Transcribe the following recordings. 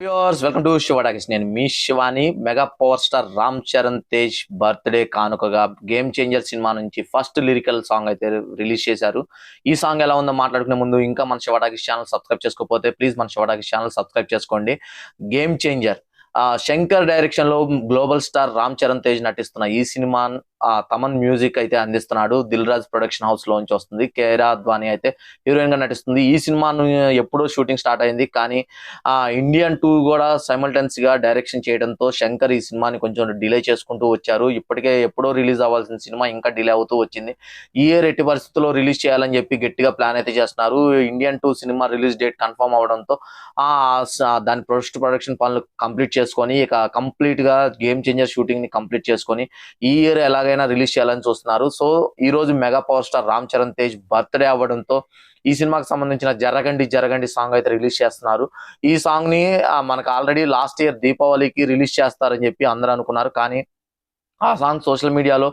Viewers welcome to Shiva నేను మీ Shivani mega power star Ram Charan Tej birthday కానుకగా game changer cinema నుంచి first lyrical song అయితే release చేశారు. ఈ సాంగ్ ఎలా ఉందో మాట్లాడుకునే ముందు ఇంకా మన శివ ఛానల్ సబ్స్క్రైబ్ చేసుకోకపోతే ప్లీజ్ మన శివ ఛానల్ సబ్స్క్రైబ్ చేసుకోండి. గేమ్ చేంజర్ ఆ, శంకర్ డైరెక్షన్లో గ్లోబల్ స్టార్ రామ్ చరణ్ తేజ్ నటిస్తున్న ఈ సినిమా ఆ, తమన్ మ్యూజిక్ అయితే అందిస్తున్నాడు. దిల్ రాజ్ ప్రొడక్షన్ హౌస్ లోంచి వస్తుంది. కేరా అద్వానీ అయితే హీరోయిన్గా నటిస్తుంది. ఈ సినిమాను ఎప్పుడో షూటింగ్ స్టార్ట్ అయింది. కానీ ఆ ఇండియన్ టూ కూడా సైమల్టెన్స్గా డైరెక్షన్ చేయడంతో శంకర్ ఈ సినిమాని కొంచెం డిలే చేసుకుంటూ వచ్చారు. ఇప్పటికే ఎప్పుడో రిలీజ్ అవ్వాల్సిన సినిమా ఇంకా డిలే అవుతూ వచ్చింది. ఈ ఇయర్ ఎట్టి పరిస్థితుల్లో రిలీజ్ చేయాలని చెప్పి గట్టిగా ప్లాన్ అయితే చేస్తున్నారు. Indian two cinema release date confirm అవడంతో ఆ దాని ప్రొడక్ట్ ప్రొడక్షన్ పనులు కంప్లీట్ చేసుకొని ఇక కంప్లీట్గా గేమ్ చేంజర్ షూటింగ్ని కంప్లీట్ చేసుకొని ఈ ఇయర్ ఎలా ఎలాగైనా రిలీజ్ చేయాలని చూస్తున్నారు. సో ఈ రోజు mega power star Ram Charan Tej birthday అవ్వడంతో ఈ సినిమాకి సంబంధించిన జరగండి జరగండి సాంగ్ అయితే రిలీజ్ చేస్తున్నారు. ఈ సాంగ్ని మనకు ఆల్రెడీ లాస్ట్ ఇయర్ దీపావళికి రిలీజ్ చేస్తారని చెప్పి అందరూ అనుకున్నారు. కానీ ఆ సాంగ్ సోషల్ మీడియాలో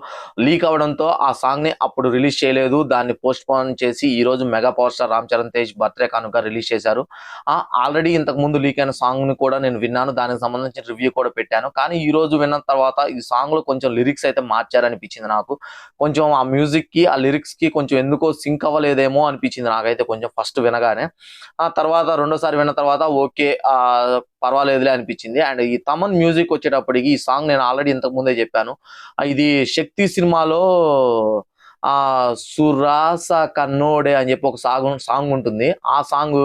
లీక్ అవడంతో ఆ సాంగ్ని అప్పుడు రిలీజ్ చేయలేదు. దాన్ని పోస్ట్ పోన్ చేసి ఈరోజు mega power star Ram Charan Tej birthday కానుక రిలీజ్ చేశారు. ఆల్రెడీ ఇంతకు ముందు లీక్ అయిన సాంగ్ని కూడా నేను విన్నాను. దానికి సంబంధించిన రివ్యూ కూడా పెట్టాను. కానీ ఈ రోజు విన్న తర్వాత ఈ సాంగ్లో కొంచెం లిరిక్స్ అయితే మార్చారనిపించింది నాకు. కొంచెం ఆ మ్యూజిక్కి ఆ లిరిక్స్కి కొంచెం ఎందుకో సింక్ అవ్వలేదేమో అనిపించింది నాకైతే కొంచెం ఫస్ట్ వినగానే. ఆ తర్వాత రెండోసారి విన్న తర్వాత ఓకే పర్వాలేదులే అనిపించింది. అండ్ ఈ తమన్ మ్యూజిక్ వచ్చేటప్పటికి ఈ సాంగ్ నేను ఆల్రెడీ ఇంతకు ముందే చెప్పాను. ఇది శక్తి సినిమాలో ఆ సురాస కన్నోడే అని చెప్పి ఒక సాంగ్ సాంగ్ ఉంటుంది. ఆ సాంగ్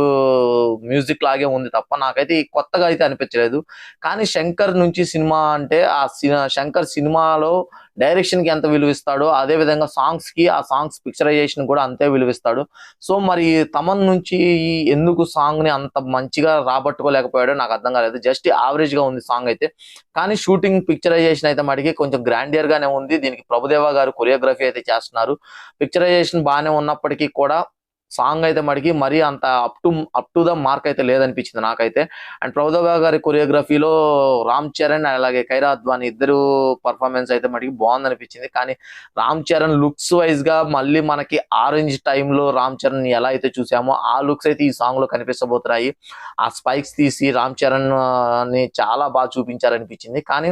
మ్యూజిక్ లాగే ఉంది తప్ప నాకైతే కొత్తగా అయితే అనిపించలేదు. కానీ శంకర్ నుంచి సినిమా అంటే ఆ సి- శంకర్ సినిమాలో డైరెక్షన్కి ఎంత విలువిస్తాడో అదే విధంగా సాంగ్స్కి ఆ సాంగ్స్ పిక్చరైజేషన్ కూడా అంతే విలువిస్తాడు. సో మరి తమన్ నుంచి ఎందుకు సాంగ్ని అంత మంచిగా రాబట్టుకోలేకపోయాడో నాకు అర్థం కాలేదు. జస్ట్ యావరేజ్గా ఉంది సాంగ్ అయితే. కానీ షూటింగ్ పిక్చరైజేషన్ అయితే మటుకి కొంచెం గ్రాండియర్ గానే ఉంది. దీనికి ప్రభుదేవ గారు కొరియోగ్రఫీ అయితే చేస్తున్నారు. పిక్చరైజేషన్ బాగానే ఉన్నప్పటికీ కూడా సాంగ్ అయితే మడికి మరీ అంత up to up to the mark అయితే లేదనిపించింది నాకైతే. అండ్ ప్రభుదేవ గారి కొరియోగ్రఫీలో రామ్ చరణ్ అలాగే కైరా అద్వాని ఇద్దరు పర్ఫార్మెన్స్ అయితే మటుకి బాగుంది అనిపించింది కానీ రామ్ చరణ్ లుక్స్ వైజ్గా మళ్ళీ మనకి ఆరెంజ్ టైంలో రామ్ చరణ్ ఎలా అయితే చూసామో ఆ లుక్స్ అయితే ఈ సాంగ్లో కనిపించబోతున్నాయి ఆ స్పైక్స్ తీసి రామ్ చరణ్ని చాలా బాగా చూపించారనిపించింది. కానీ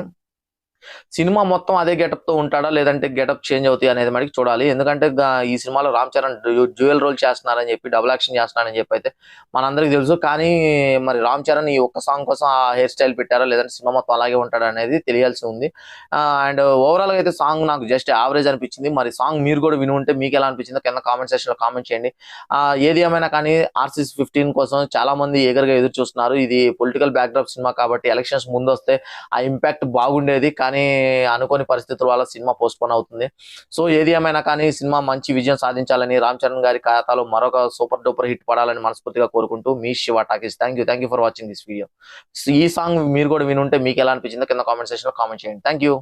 సినిమా మొత్తం అదే గెటప్తో ఉంటాడా? లేదంటే గెటప్ చేంజ్ అవుతాయి అనేది మనకి చూడాలి. ఎందుకంటే ఈ సినిమాలో రామ్ చరణ్ డ్యూయల్ రోల్ చేస్తున్నారని చెప్పి డబుల్ యాక్షన్ చేస్తున్నారని చెప్పి అయితే మనందరికి తెలుసు. కానీ మరి రామ్ చరణ్ ఈ ఒక్క సాంగ్ కోసం ఆ హెయిర్ స్టైల్ పెట్టారా? లేదంటే సినిమా మొత్తం అలాగే ఉంటాడా అనేది తెలియాల్సి ఉంది. అండ్ ఓవరాల్గా అయితే సాంగ్ నాకు జస్ట్ యావరేజ్ అనిపించింది. మరి సాంగ్ మీరు కూడా విని ఉంటే మీకు ఎలా అనిపించిందో కింద కామెంట్ సెక్షన్లో కామెంట్ చేయండి. ఏది ఏమైనా కానీ ఆర్సీస్ ఫిఫ్టీన్ కోసం చాలా మంది ఎగరగా ఎదురు చూస్తున్నారు. ఇది పొలిటికల్ బ్యాక్డ్రాప్ సినిమా కాబట్టి ఎలక్షన్స్ ముందు వస్తే ఆ ఇంపాక్ట్ బాగుండేది. కానీ కానీ అనుకోని పరిస్థితుల వల్ల సినిమా పోస్ట్పోన్ అవుతుంది. సో ఏది ఏమైనా కానీ సినిమా మంచి విజయం సాధించాలని రామ్ చరణ్ గారి ఖాతాలో మరొక సూపర్ డూపర్ హిట్ పడాలని మనస్ఫూర్తిగా కోరుకుంటూ మీ Shiva talkies. Thank you thank you for watching this video ఈ సాంగ్ మీరు కూడా వినుంటే మీకు ఎలా అనిపించిందో కింద కామెంట్ సెక్షన్లో కామెంట్ చేయండి. Thank you